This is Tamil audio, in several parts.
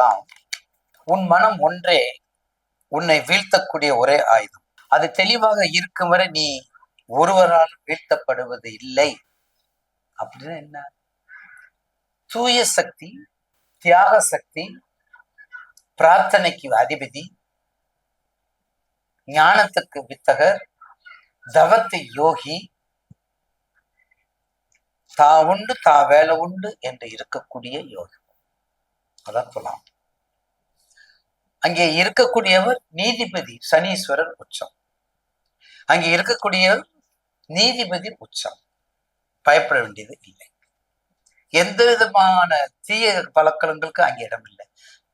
துலாம் உன் மனம் ஒன்றே உன்னை வீழ்த்தக்கூடிய ஒரே ஆயுதம். அது தெளிவாக இருக்கும் வரை நீ ஒருவரால் வீழ்த்தப்படுவது இல்லை. அப்படின்னு என்ன? தூய சக்தி தியாக சக்தி பிரார்த்தனைக்கு அதிபதி ஞானத்துக்கு வித்தகர் தவத்து யோகி தா உண்டு தா வேலை உண்டு என்று இருக்கக்கூடிய யோகி. அதான் சொல்லலாம் அங்கே இருக்கக்கூடியவர் நீதிபதி சனீஸ்வரர் உச்சம். அங்கே இருக்கக்கூடியவர் நீதிபதி உச்சம். பயப்பட வேண்டியது இல்லை. எந்த விதமான தீய பழக்கங்களுக்கு அங்கே இடம் இல்லை.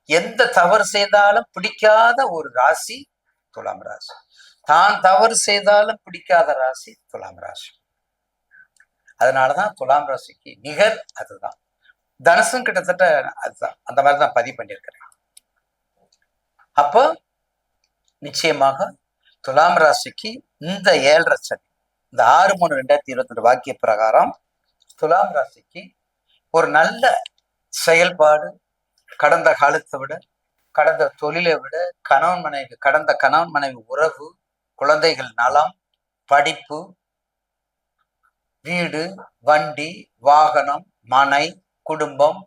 எந்த தவறு செய்தாலும் பிடிக்காத ஒரு ராசி துலாம் ராசி. தான் தவறு செய்தாலும் பிடிக்காத ராசி துலாம் ராசி. அதனாலதான் துலாம் ராசிக்கு நிகர் அதுதான். தனுசும் கிட்டத்தட்ட அதுதான். அந்த மாதிரி தான் பதிவு பண்ணியிருக்கிறேன். அப்போ நிச்சயமாக துலாம் ராசிக்கு இந்த ஏழரை சனி இந்த ஆறு மூணு ரெண்டாயிரத்தி இருபத்தி ரெண்டு வாக்கிய பிரகாரம் துலாம் ராசிக்கு ஒரு நல்ல செயல்பாடு. கடந்த காலத்தை விட கடந்த தொழிலை விட கணவன் மனைவி கடந்த கணவன் மனைவி உறவு குழந்தைகள் நலம் படிப்பு வீடு வண்டி வாகனம் மனை குடும்பம்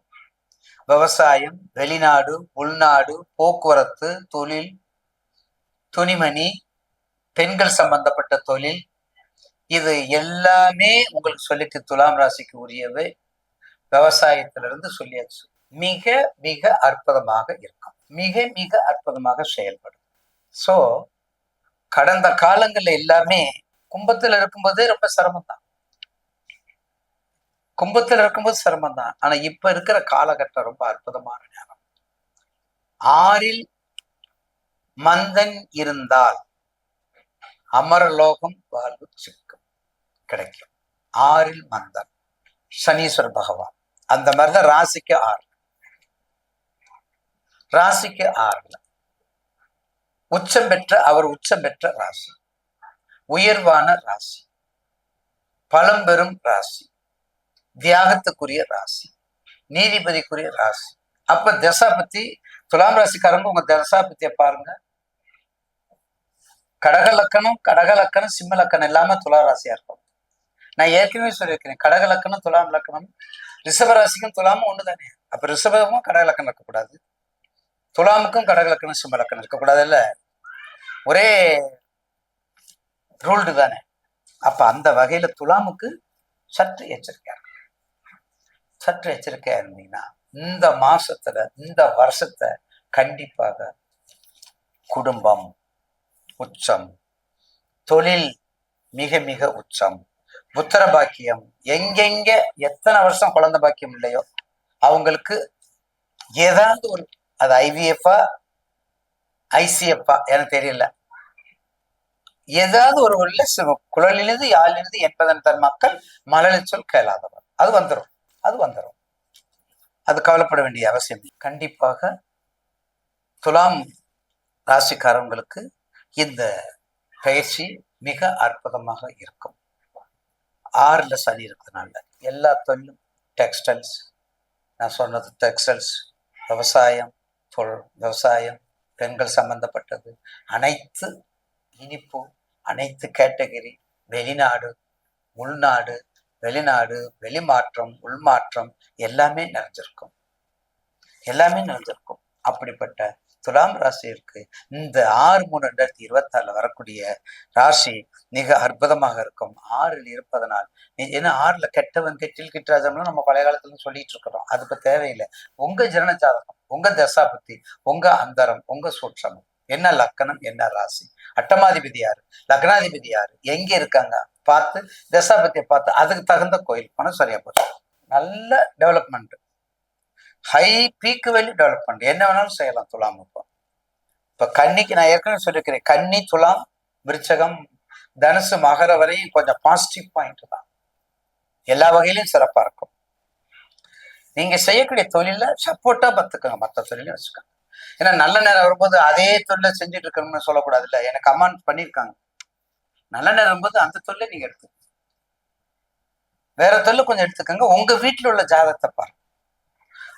விவசாயம் வெளிநாடு உள்நாடு போக்குவரத்து தொழில் துணிமணி பெண்கள் சம்பந்தப்பட்ட தொழில் இது எல்லாமே உங்களுக்கு சொல்லிட்டு துலாம் ராசிக்கு உரியவை. விவசாயத்திலிருந்து சொல்லியாச்சு. மிக மிக அற்புதமாக இருக்கும். மிக மிக அற்புதமாக செயல்படும். சோ கடந்த காலங்கள்ல எல்லாமே கும்பத்தில் இருக்கும்போதே ரொம்ப சிரமம் தான் கும்பத்துல இருக்கும்போது சிரமம் தான் ஆனா இப்ப இருக்கிற காலகட்டம் ரொம்ப அற்புதமான நேரம். ஆறில் மந்தன் இருந்தால் அமரலோகம் வாழ்வு சிக்கும். கிடைக்கும். ஆறில் மந்தன். சனீஸ்வர பகவான். அந்த மாதிரிதான் ராசிக்கு ஆறு. ராசிக்கு ஆறுல. உச்சம் பெற்ற அவர் உச்சம் பெற்ற ராசி. உயர்வான ராசி. பழம்பெரும் ராசி. தியாகத்துக்குரிய ராசி நீதிபதிக்குரிய ராசி. அப்ப தசாபதி துலாம் ராசிக்காரங்க உங்க பத்திய பாருங்க. கடக லக்கணம் கடக லக்கணம் சிம்ம லக்கணம் எல்லாமே துலா ராசியா இருக்கும். நான் ஏற்கனவே சொல்லியிருக்கிறேன் கடக லக்கணம் துலாம் லக்கணம் ரிஷப ராசிக்கும் துலாமும் ஒண்ணு தானே அப்ப ரிஷபமும் கடக லக்கணம் இருக்கக்கூடாது. துலாமுக்கும் கடக லக்கணம் சிம்ம லக்கணம் இருக்கக்கூடாது இல்ல? ஒரே ரூல்டு தானே அப்ப அந்த வகையில துலாமுக்கு சற்று எச்சரிக்கையா சற்று எச்சரிக்கையா இருந்தீங்கன்னா இந்த மாசத்துல இந்த வருஷத்தை கண்டிப்பாக குடும்பம் உச்சம் தொழில் மிக மிக உச்சம் புத்திர பாக்கியம் எங்கெங்க எத்தனை வருஷம் குழந்தை பாக்கியம் இல்லையோ அவங்களுக்கு ஏதாவது ஒரு அது ஐவிஎஃப்ஆ ஐசிஎஃப்ஆ எனக்கு தெரியல. ஏதாவது ஒரு உள்ள குழலிலிருந்து யாழிலிருந்து என்பதன் தன் மக்கள் மழலைச்சொல் கேளாதவர். அது வந்துடும் வேண்டிய அவசியம் கண்டிப்பாக துலாம் ராசிக்காரங்களுக்கு இந்த பயிற்சி மிக அற்புதமாக இருக்கும். ஆறில் சனி இருக்கிறதுனால எல்லா தொழிலும் டெக்ஸ்டைல்ஸ் நான் சொன்னது டெக்ஸ்டைல்ஸ் விவசாயம் தொழில் விவசாயம் பெண்கள் சம்பந்தப்பட்டது அனைத்து இனிப்பு அனைத்து கேட்டகரி வெளிநாடு உள்நாடு வெளிநாடு வெளிமாற்றம் உள்மாற்றம் எல்லாமே நிறைஞ்சிருக்கும். எல்லாமே நடந்திருக்கும் அப்படிப்பட்ட துலாம் ராசியிற்கு இந்த ஆறு மூணு ரெண்டாயிரத்தி இருபத்தி ஆறுல வரக்கூடிய ராசி மிக அற்புதமாக இருக்கும். ஆறில் இருப்பதனால் ஏன்னா ஆறுல கெட்டவன் கெட்டில் கிட்டராஜம்லாம் நம்ம பழைய காலத்துல சொல்லிட்டு இருக்கிறோம். அதுக்கு தேவையில்லை. உங்க ஜனன ஜாதகம் உங்க தசாபத்தி உங்க அந்தரம் உங்க சூற்றமும் என்ன லக்கணம் என்ன ராசி? அட்டமாதிபதி யாரு? லக்னாதிபதி யாரு? எங்க இருக்காங்க? பார்த்து தசாபத்தியை பார்த்து அதுக்கு தகுந்த கோயில் போனால் சரியா போச்சு. நல்ல development high peak value development என்ன வேணாலும் செய்யலாம் துலாம் இப்போ இப்போ கன்னிக்கு நான் ஏற்கனவே சொல்லியிருக்கிறேன் கன்னி துலாம் விருச்சகம் தனுசு மகர வரையும் கொஞ்சம் பாசிட்டிவ் பாயிண்ட் தான். எல்லா வகையிலும் சிறப்பாக இருக்கும். நீங்க செய்யக்கூடிய தொழில சப்போர்ட்டா பார்த்துக்கோங்க மற்ற தொழிலையும் வச்சுக்கோங்க. ஏன்னா நல்ல நேரம் வரும்போது அதே தொழிலை செஞ்சுட்டு இருக்கணும்னு சொல்லக்கூடாது இல்லை எனக்கு கமெண்ட் பண்ணியிருக்காங்க. நல்ல நேரம் வரும்போது அந்த தொழிலை நீங்க எடுத்துக்கோங்க. வேற தொழில் கொஞ்சம் எடுத்துக்கோங்க. உங்க வீட்டில் உள்ள ஜாதகத்தை பாருங்க.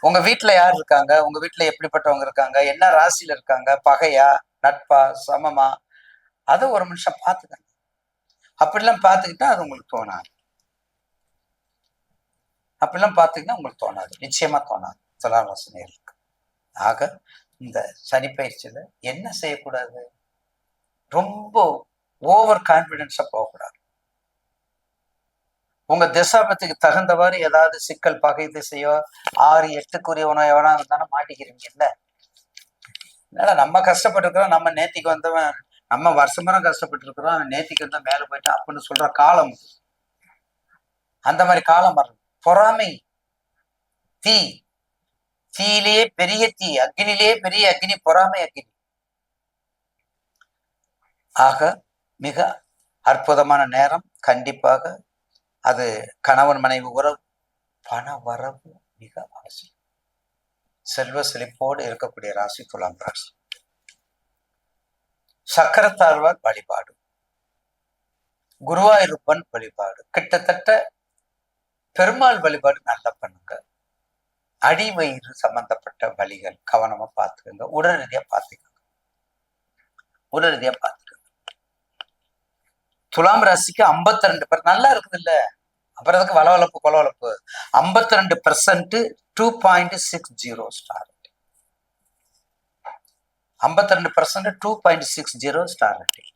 உங்க வீட்டுல யார் இருக்காங்க? உங்க வீட்டுல எப்படிப்பட்டவங்க இருக்காங்க? என்ன ராசியில இருக்காங்க? பகையா நட்பா சமமா? அதை ஒரு மனுஷன் பார்த்துக்கங்க அப்படிலாம் பார்த்துக்கிட்டா அது உங்களுக்கு தோணாது. அப்படிலாம் பார்த்தீங்கன்னா உங்களுக்கு தோணாது. நிச்சயமா தோணாது. துலாம் ராசினியர்களுக்கு ஆக இந்த சனி பயிற்சியில என்ன செய்யக்கூடாது? ரொம்ப ஓவர் கான்பிடென்ஸா போகக்கூடாது. உங்க திசாபத்துக்கு தகுந்தவாறு ஏதாவது சிக்கல் பகை திசையோ ஆறு எட்டுக்குரியவனோ எவனா இருந்தாலும் மாட்டிக்கிறீங்க இல்ல? என்னடா நம்ம கஷ்டப்பட்டிருக்கிறோம் நம்ம நேத்திக்கு வந்தவன் நம்ம வருஷமரம் கஷ்டப்பட்டு இருக்கிறோம் நேத்திக்கு வந்தா மேல போயிட்டான் அப்படின்னு சொல்ற காலம். அந்த மாதிரி காலம் வரும் பொறாமை. தீ. தீயிலேயே பெரிய தீ அக்னிலேயே பெரிய அக்னி பொறாமை அக்னி. ஆக மிக அற்புதமான நேரம். கண்டிப்பாக அது கணவன் மனைவி உறவு பண வரவு மிக அவசியம். செல்வ செழிப்போடு இருக்கக்கூடிய ராசி துலாம் ராசி. சக்கரத்தாழ்வார் வழிபாடு. குருவாயிருப்பன் வழிபாடு. கிட்டத்தட்ட பெருமாள் வழிபாடு நல்லா பண்ணுங்க. அடி வயிறு சம்பந்தப்பட்ட வழிகள் கவனமா பார்த்துக்கோங்க. உடல் ரீதியா பார்த்துக்கோங்க. உடல் ரீதியா பார்த்து துலாம் ராசிக்கு 52% ரெண்டு பேர் நல்லா இருக்குது இல்ல அப்புறம் அதுக்கு வளவளப்பு கொலவளப்பு? 52% ரெண்டு percent two point six zero star ஐம்பத்தி ரெண்டு percent two point six zero star rating